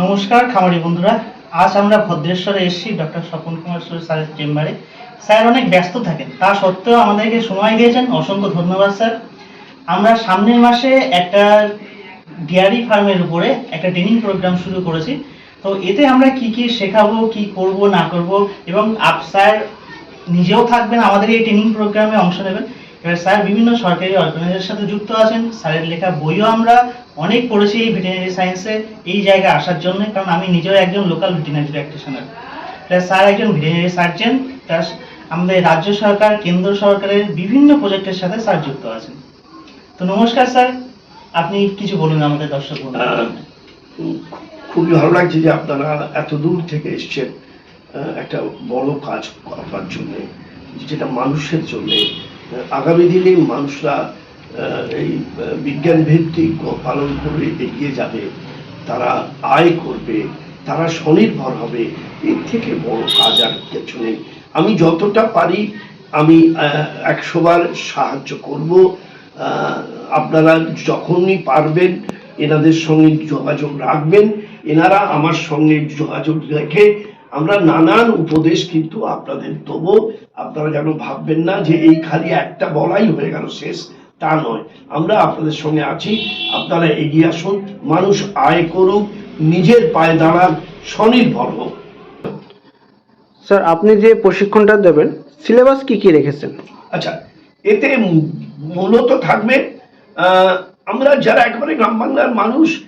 নমস্কার, খামারি বন্ধুরা। আজ আমরা ভদ্রেশ্বরে এসেছি ডক্টর স্বপন কুমার সুর স্যারের চেম্বারে। স্যার অনেক ব্যস্ত থাকেন, তা সত্ত্বেও আমাদেরকে সময় দিয়েছেন। অসংখ্য ধন্যবাদ, স্যার। আমরা সামনের মাসে একটা ডেয়ারি ফার্মের উপরে একটা ট্রেনিং প্রোগ্রাম শুরু করেছি। তো এতে আমরা কি কি শেখাবো, কি করব, না করব, এবং আপ স্যার নিজেও থাকবেন, আমাদের এই ট্রেনিং প্রোগ্রামে অংশ নেবেন। এবার স্যার বিভিন্ন সরকারি অর্গানাইজেশনের সাথে যুক্ত আছেন। স্যারের লেখা বইও আমরা অনেক পড়েছি এই ভেটেরিনারি সায়েন্সে এই জায়গায় আসার জন্য কারণ আমি নিজেও একজন লোকাল ভেটেরিনারি প্র্যাকটিশনার স্যার একজন ভেটেরিনারি সার্জন তার আমাদের রাজ্য সরকার কেন্দ্র সরকারের বিভিন্ন প্রজেক্টের সাথে স্যার যুক্ত আছেন। তো নমস্কার স্যার আপনি কিছু বলুন আমাদের দর্শক খুবই ভালো লাগছে যে আপনারা এত দূর থেকে এসছেন একটা বড় কাজ করার জন্য যেটা মানুষের জন্য আগামী দিনে মানুষরা এই বিজ্ঞান ভিত্তিক পালন করে এগিয়ে যাবে, তারা আয় করবে, তারা স্বনির্ভর হবে, এর থেকে বড় কাজ আর কিছু নেই। আমি যতটা পারি, আমি একশোবার সাহায্য করব। আপনারা যখনই পারবেন, এনাদের সঙ্গে যোগাযোগ রাখবেন। এনারা আমার সঙ্গে যোগাযোগ রেখে আমরা নানান উপদেশ কিন্তু আপনাদের দেবো। আপনারা যেন ভাববেন না যে এই খালি একটা বলাই হয়ে গেল শেষ। তা নয়। আমরা আপনাদের সঙ্গে আছি। আপনারা এগিয়ে আসুন। মানুষ আয় করুক নিজের পায়ে দাঁড়ান স্বনির্ভর হোক। স্যার আপনি যে প্রশিক্ষণটা দেবেন সিলেবাস কি কি রেখেছেন? আচ্ছা এতে মূলত থাকবে আহ, আমরা যারা একেবারে গ্রাম বাংলার মানুষ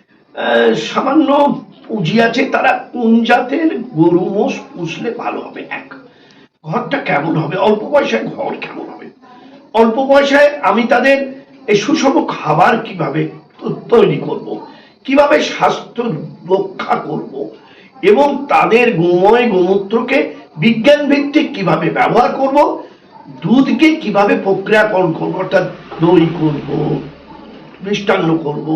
সামান্য পুঁজি আছে, তারা কোন জাতের গরু মোষ পুষলে ভালো হবে? এক, ঘরটা কেমন হবে? অল্প পয়সায় ঘর কেমন হবে? অল্প পয়সায় আমি তাদের এই সুষম খাবার কীভাবে তৈরি করব। কীভাবে স্বাস্থ্য রক্ষা করব। এবং তাদের গোময় গোমূত্রকে বিজ্ঞান ভিত্তিক কীভাবে ব্যবহার করব? দুধকে কীভাবে প্রক্রিয়াকরণ করব? অর্থাৎ দই করব, মিষ্টান্ন করব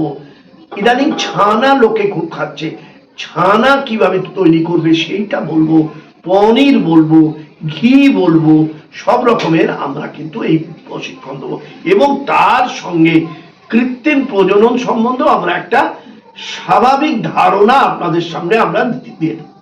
ইদানিং ছানা লোকে খুব খাচ্ছে। ছানা কীভাবে তৈরি করবে সেইটা বলব, পনির বলব, ঘি বলব, সব রকমের আমরা কিন্তু এই প্রশিক্ষণ দেবো। এবং তার সঙ্গে কৃত্রিম প্রজনন সম্বন্ধেও আমরা একটা স্বাভাবিক ধারণা আপনাদের সামনে আমরা দিয়ে দেবো।